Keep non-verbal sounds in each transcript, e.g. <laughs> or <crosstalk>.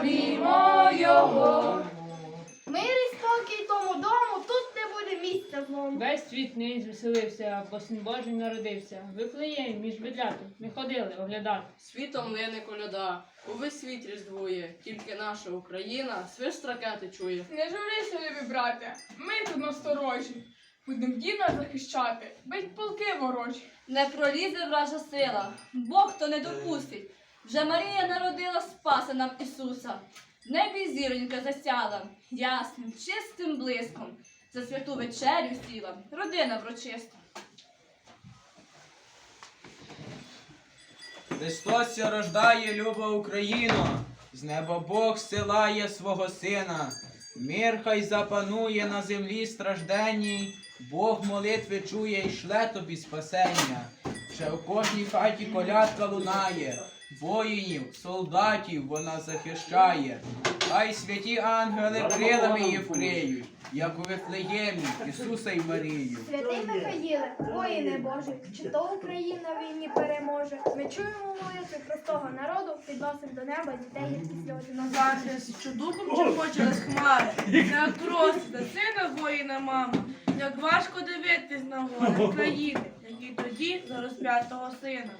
славімо Його. Мир і спокій тому дому, тут не буде місця злому. Весь світ нині звеселився, бо син Божий народився. Вифлеєм між ведляти, ми ходили оглядати. Світом лине коляда, увесь світ різдвує, тільки наша Україна свист ракети чує. Не журися, любі брате, ми тут насторожі. Будем діна захищати, бить полки ворожі. Не пролізе вража сила, Бог то не допустить. Вже Марія народила спаса нам Ісуса. В небі зіронька засяла, ясним, чистим блиском. За святу вечерю сіла, родина врочиста. Христос рождає, люба Україно, з неба Бог силає свого сина. Мир хай запанує на землі стражденній, Бог молитви чує і шле тобі спасення. Ще в кожній хаті колядка лунає, воїнів, солдатів вона захищає. Хай святі ангели крилами її вкриють, як у Вифлеємі, Ісуса й Марію. Святий Михаїле, воїне Боже, чи то Україна війні переможе. Ми чуємо молитви простого народу, підносимо до неба дітей, які сльози на що духом черпоче з хмари, як просить сина воїна мама, як важко дивитись на горе країни, як і тоді за розп'ятого сина.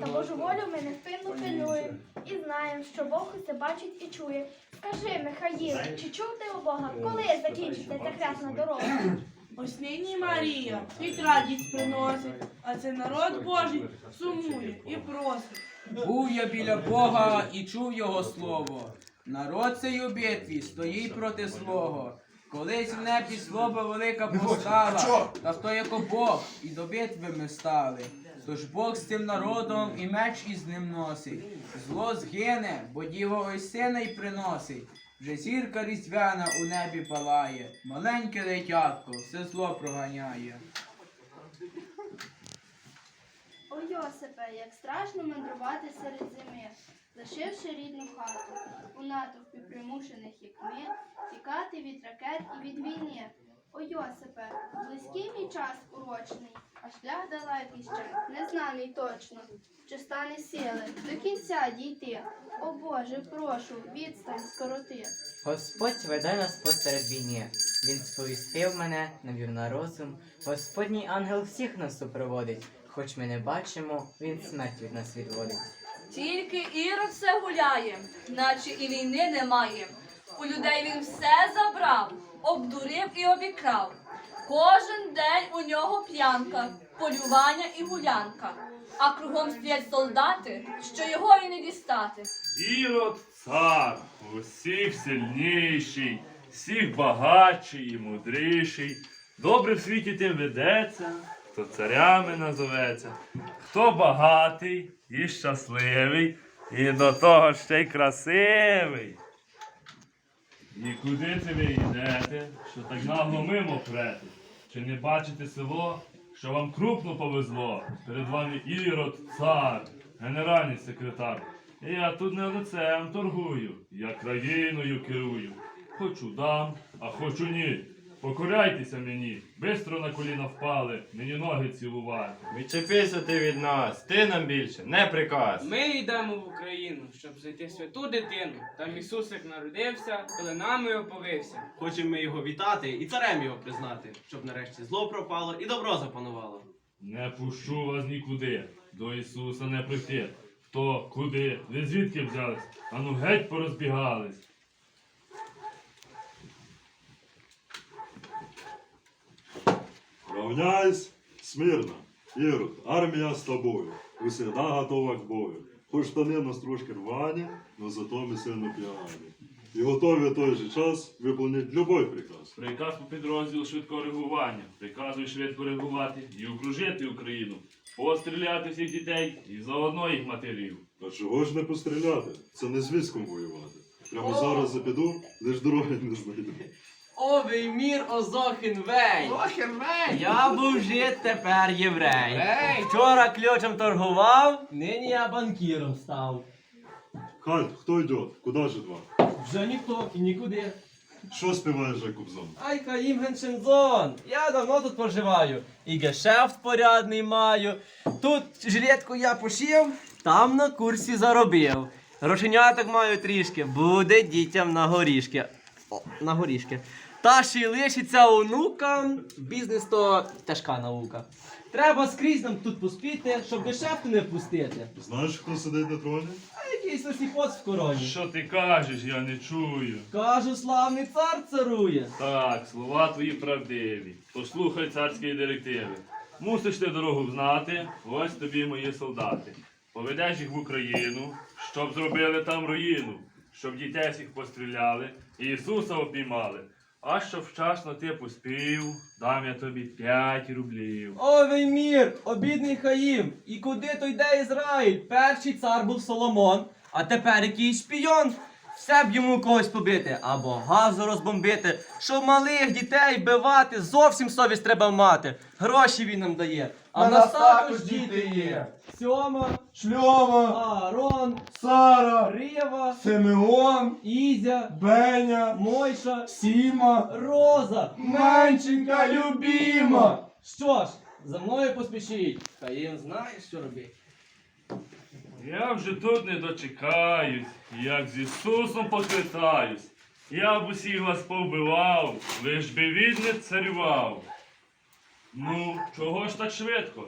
Та Божу волю ми невпинно пильнуємо і знаємо, що Бог усе бачить і чує. Скажи, Михаїле, чи чув ти у Бога, коли закінчиться ця хресна дорога? Ось нині Марія світ радість приносить, а цей народ Божий сумує і просить. Був я біля Бога і чув його слово. Народ цей у битві стоїть проти свого. Колись в небі злоба велика постала, та хто як Бог, і до битви ми стали. Тож Бог з цим народом і меч із ним носить. Зло згине, бо діво ось сина й приносить. Вже зірка різдвяна у небі палає, маленьке дитятко все зло проганяє. О Йосипе, як страшно мандрувати серед лишивши рідну хату, у натовпі примушених, як ми, тікати від ракет і від війни. О Йосипе, близький мій час урочний, а шлях далекий ще, незнаний точно. Чи стане сили до кінця дійти? О Боже, прошу, відстань скороти. Господь веде нас посеред війни. Він сповістив мене, навів на розум. Господній ангел всіх нас супроводить. Хоч ми не бачимо, він смерть від нас відводить. Тільки Ірод все гуляє, наче і війни немає. У людей він все забрав, обдурив і обікрав. Кожен день у нього п'янка, полювання і гулянка. А кругом стоять солдати, що його і не дістати. Ірод цар, усіх сильніший, всіх багатший і мудріший. Добре в світі тим ведеться, хто царями назоветься, хто багатий і щасливий, і до того ще й красивий. І куди це ви йдете, що так нагло мимо прете? Чи не бачите село, що вам крупно повезло? Перед вами Ірод, цар, генеральний секретар. Я тут не лицем торгую, я країною керую. Хочу дам, а хочу ні. Покоряйтеся мені, бистро на коліна впали, мені ноги цілувати. Відчепися ти від нас, ти нам більше не приказ. Ми йдемо в Україну, щоб знайти святу дитину. Там Ісусик народився, пеленами оповився. Хочемо ми його вітати і царем його признати, щоб нарешті зло пропало і добро запанувало. Не пущу вас нікуди, до Ісуса не прийти. Хто, куди, ви звідки взялись? Ану геть порозбігались. Равняйсь смирно. Ірод, армія з тобою. Усегда готова к бою. Хоч штани у нас трошки рвані, но зато ми сильно п'яні. І готові в той же час виконати любой приказ. Приказ по підрозділу швидкого реагування. Приказую швидко реагувати і окружити Україну. Постріляти всіх дітей і заодно їх матерів. А чого ж не постріляти? Це не з військом воювати. Прямо зараз запіду, лиш дороги не знайду. Овий мір озохин вей! Я був жит, тепер єврей. Вчора ключем торгував. Нині я банкіром став. Хальт, хто йде? Куди ж два? Вже ніхто і нікуди. Що співаєш, Кобзон? Ай, Каїм Геншензон, я давно тут проживаю. І гешефт порядний маю. Тут жилетку я пошив, там на курсі заробив. Грошеняток маю трішки, буде дітям на горішки. О, на горішки. Та ще й лишиться онукам, бізнес то тяжка наука. Треба скрізь нам тут поспіти, щоб гешефту не впустити. Знаєш, хто сидить на троні? А якийсь осіпоц в короні. Що ти кажеш, я не чую. Кажу, славний цар царує. Так, слова твої правдиві. Послухай царської директиви. Мусиш ти дорогу знати, ось тобі мої солдати. Поведеш їх в Україну, щоб зробили там руїну, щоб дітей всіх постріляли і Ісуса обіймали. А що вчасно ти поспів, дам я тобі 5 рублів. О мір, обідний Хаїм. І куди то йде Ізраїль? Перший цар був Соломон, а тепер якийсь шпійон. Все б йому когось побити або газу розбомбити, щоб малих дітей бивати, зовсім совість треба мати. Гроші він нам дає. А в нас також діти є. Сьома, Шльома, Аарон, Сара, Рєва, Симеон, Ізя, Беня, Мойша, Сіма, Роза. Менченька любіма. Що ж, за мною поспішіть. Хаїм знає, що робить. Я вже тут не дочекаюсь, як з Ісусом поквитаюсь. Я б усіх вас повбивав, лиш би він не царював. Ну, чого ж так швидко?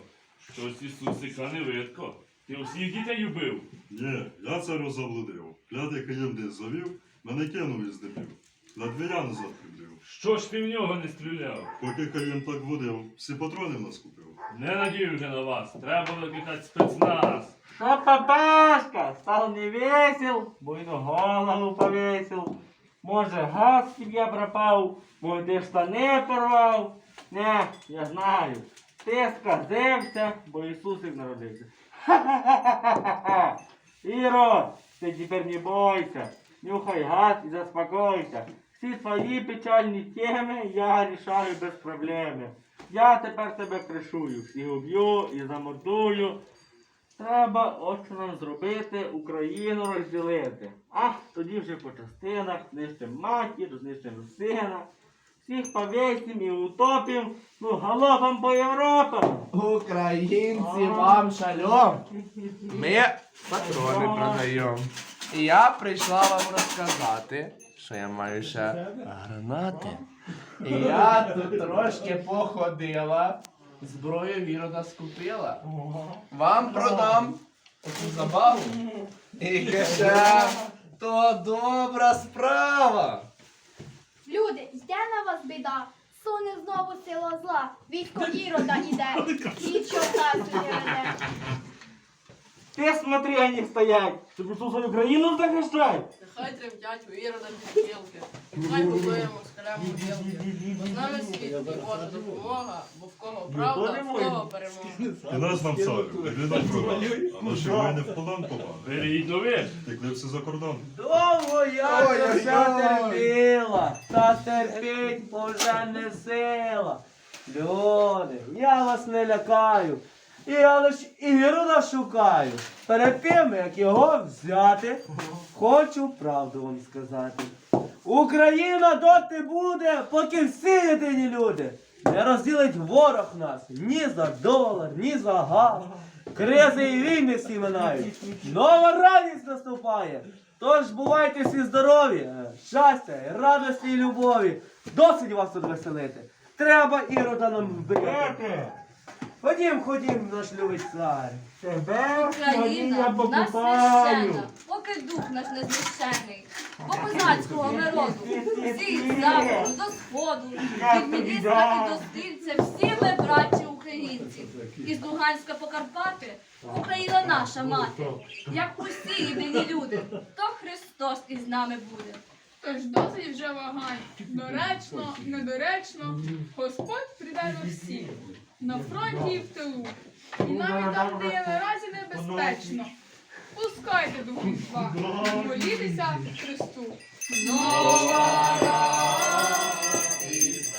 Щось Ісусика не видко. Ти усіх дітей убив. Ні, я царю заблудив. Клятий Каїм десь завів, мене кинув із дебів. Латвія назад прибив. Що ж ти в нього не стріляв? Поки Каїм так водив, всі патрони в нас купив. Не надію вже на вас, треба викликати спецназ. Что, папашка, стал не весел, буйну голову повесил. Може, газ тебе пропав, може, ти штани порвав. Не, я знаю. Ти сказився, бо Ісусик народився. Ха-ха-ха-ха-ха. <laughs> Іро, ти тепер не бойся. Нюхай газ і заспокойся. Всі твої печальні теми я рішаю без проблеми. Я тепер тебе кришую, і уб'ю, і замордую. Треба от що нам зробити, Україну розділити. А тоді вже по частинах знищимо матір, знищимо сина. Всіх повісим і утопим, ну галопом по Європам. Українці, вам шальом. Ми патрони продаємо. І я прийшла вам розказати, що я маю ще гранати. І я тут трошки походила, зброю вірода скупила. Вам продам таку забаву. І ще то добра справа. Люди, йде на вас біда. Суне знову сила зла. від коїрода іде. І чорта сюди веде. Ти смотри, вони стоять, щоб Ісуса Україну захищають. Нехай тремтять у Ірода підкілки, нехай будуємо скалемо гілки. Бо з нами світ і Божа допомога, бо в кого правда, в кого перемога. І нас нам царю, він нам програв. А наші воїни в полон попали. Беріть новин. Текли всі за кордон. Довго я це все терпіла, та терпіть вже не сила. Люди, я вас не лякаю. І я лиш Ірода шукаю. Перед тим, як його взяти, хочу правду вам сказати. Україна доти буде, поки всі єдині люди. Не розділить ворог нас ні за долар, ні за газ. Кризи і війни всі минають. Нова радість наступає. Тож бувайте всі здорові, е, щастя, радості і любові. Досить вас тут веселити. Треба ірода нам вбити. Ходім, ходім, наш любий цар. Тебе Україна нас священна, поки дух наш не знищений. Бо козацького народу, всі з заходу до сходу, від Міністра і до Стрільця, всі ми браті українці. Із Луганська по Карпати Україна наша мати. Як усі єдині люди, то Христос із нами буде. Тож досить вже вагань. Доречно, недоречно, Господь прийде на всіх. На фронті і в тилу. І навіть там, де є наразі небезпечно. Пускайте духовства, молітися Христу. Нова радість